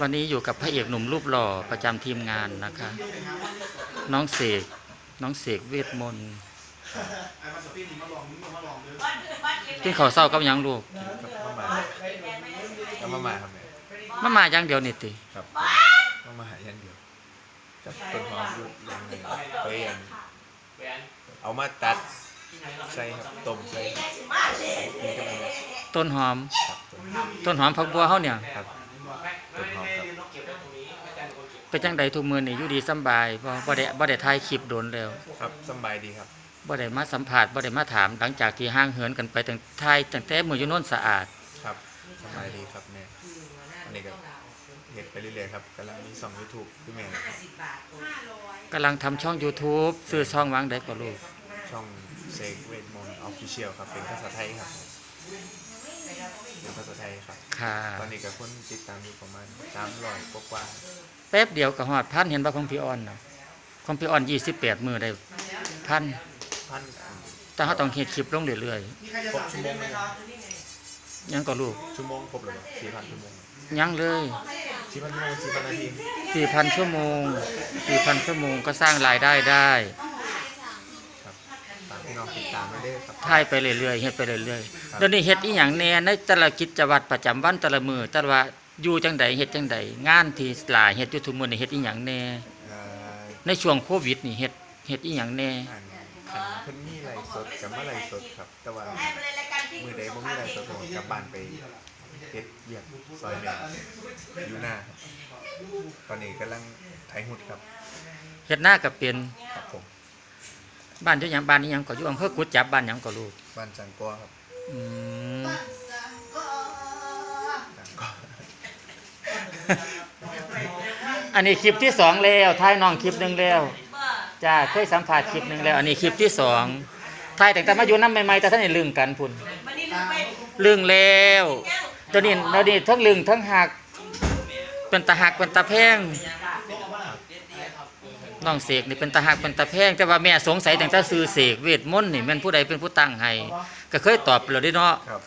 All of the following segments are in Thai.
วันนี้อยู่กับพระเอกหนุ่มรูปหล่อประจำทีมงานนะคะ น้องเสกน้องเสกเวทมนต์กินข้าวเศร้ากับหยังลูกกับมามากับมามาครับเนี่ยมามาอย่างเดียวนี่ติครับมามาหาอย่างเดียวกับต้นหอมอยู่อย่างหนึ่งไปอันเอามาตัด ใส่ครับต้มใส่กินกับมันต้นหอมครับต้นต้นหอมผักบัวเฮาเนี่ย ครับต้นหอมครับเป็นจังใดทุกมื้อนี่อยู่ดีสำบายบ่บ่ได้บ่ได้ถ่ายคลิปโดนแล้วครับสำบายดีครับบ่ได้มาสัมภาษณ์บ่ได้มาถามหลังจากที่ห่างเหินกันไปตั้งถ่ายตั้งแต่มื้ออยู่โน่นสะอาด ครับสำบายดีครับแม่อันนี้ก็เห็ดไปเรื่อยๆครับกำลังมีสองยูทูบพี่แม่ครับกำลังทำช่อง YouTube ซื้อช่องวางได้ก็ลูกช่อง เซกเวทมนต์ออฟฟิเชียลครับเป็นภาษาไทยครับเป็นภาษาไทยครับค่ะ ตอนนี้ก็คนติดตามอยู่ประมาณสามร้อยกว่าแป๊บเดียวก็ฮอดพันเห็นบ่ของพี่ออนน่ะของพี่ออน28มื้อได้พันๆพันอันแต่เฮาต้องเฮ็ดคลิปลงเรื่อยครบชั่วโมงไหมครับๆยังก็ลูกชั่วโมงครบเลยสี่พันชั่วโมงยังเลยสี่พันชั่วโมงสี่พันนาที4,000ชั่วโมง4,000ชั่วโมงก็สร้างรายได้ได้ ครับฝากพี่น้องติดตาม มาด้วยครับถ่ายไปเรื่อยๆเฮ็ดไปเรื่อยๆเดี๋ยวนี้เฮ็ดอีหยังแหน่ในแต่ละกิจวัตรประจำวันแต่ละมื้อแต่ละว่าอยู่จังใดเฮ็ดจังใดงานที่หลายเฮ็ดอยู่ทุกมื้อนี่เฮ็ดอีหยังแหน่เอ่อในช่วงโควิดนี่เฮ็ดเฮ็ดอีหยังแหน่อันขันเพิ่นมีไลฟ์สดกับมาไลฟ์สดครับแต่ว่ามือใดบ่มีไลฟ์สดผมกลับบ้านไปเฮ็ดเวียกซอยแม่อยู่หน้าครับตอนนี้กำลังไถหุดครับเฮ็ดหน้าก็เป็นครับผม บ้านอยู่หยังบ้านนี้หยังก็อยู่อำเภอกุดจับบ้านหยังก็ลูกบ้านจังกัวครับอืมจังกัวอันนี้คลิปที่สองแล้วถ่ายน้องคลิปหนึงแล้วจ้าเคยสัมภาษณ์คลิปหนึงแล้ว อันนี้คลิปที่สองถ่ายตั้งแต่มาอยู่น้ำใหม่ๆแต่ท่านได้ลึงกันพุ่นมันนี่ลืมไปลึงแล้วตัวนี้ตัวนี้ทั้งลึงทั้งหักเป็นตาหักเป็นตาแพง น้องเสกนี่เป็นตาหักเป็นตาแพงแต่ว่าแม่สงสัยตั้งแต่ซื้อเสกเวทมนต์นี่แม่นผู้ใดเป็นผู้ตั้งให้ก็เคยตอบไปแล้วเด้เนาะครับ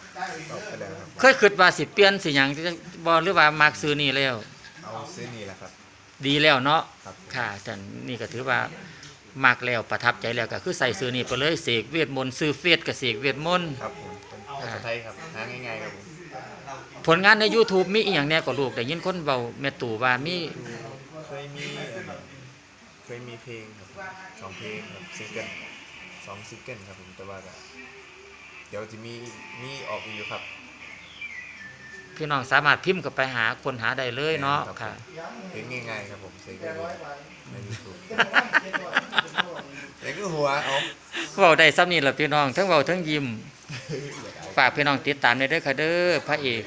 ตอบไปแล้วครับเคยคิดว่าสิเปลี่ยนสิหยังบ่หรือว่ามักซื้อนี่แล้ว เอาซื้อนี่แหละครับ ดีแล้วเนาะครับ ค่ะแต่นี่ก็ถือว่ามักแล้วประทับใจแล้วก็คือใส่ซื้อนี่ไปเลยเสกเวทมนต์ซื้อเฟซกับเสกเวทมนต์ครับผมเป็นภาษาไทยครับหาง่ายๆครับผมผลงานใน YouTube มีอีหยังแหน่ก็ลูกได้ยินคนเว้าแม่ตู่ว่ามีเคยมีอัน เคยมีเพลงครับสองเพลงครับซิงเกิลสองซิงเกิลครับผมแต่ว่าก็เดี๋ยวจะมีมีออกอีกอยู่ครับ พี่น้องสามารถพิมพ์เข้าไปหาคนหาได้เลยเนาะค่ะ เพลงง่ายๆครับผมเซ็งได้เลยในยูทูบเด็กก็หัวเอาเว้าได้ซ้ำนี่ล่ะพี่น้องทั้งเว้าทั้งยิ้มฝากพี่น้องติดตามได้เด้อค่ะเด้อพระเอก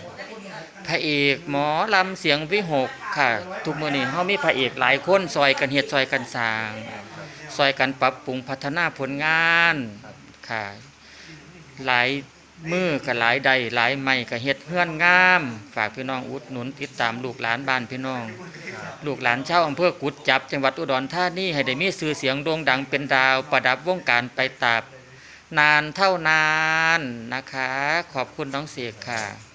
พระเอกหมอลำเสียงวิหกค่ะ ทุกมื้อนี้เฮามีพระเอกหลายคนซอยกันเฮ็ดซอยกันสร้างซอยกันปรับปรุงพัฒนาผลงานค่ะ หลายมือกับหลายใดหลายไม่กับเฮ็ดเฮือนงาม ฝากพี่น้องอุดหนุนติดตามลูกหลานบ้านพี่น้อง ลูกหลานชาวอำเภอกุดจับ จังหวัดอุดรธานีให้ได้มีชื่อเสียงโด่งดังเป็นดาวประดับวงการไปตราบนานเท่านานนะคะ ขอบคุณน้องเสกค่ะ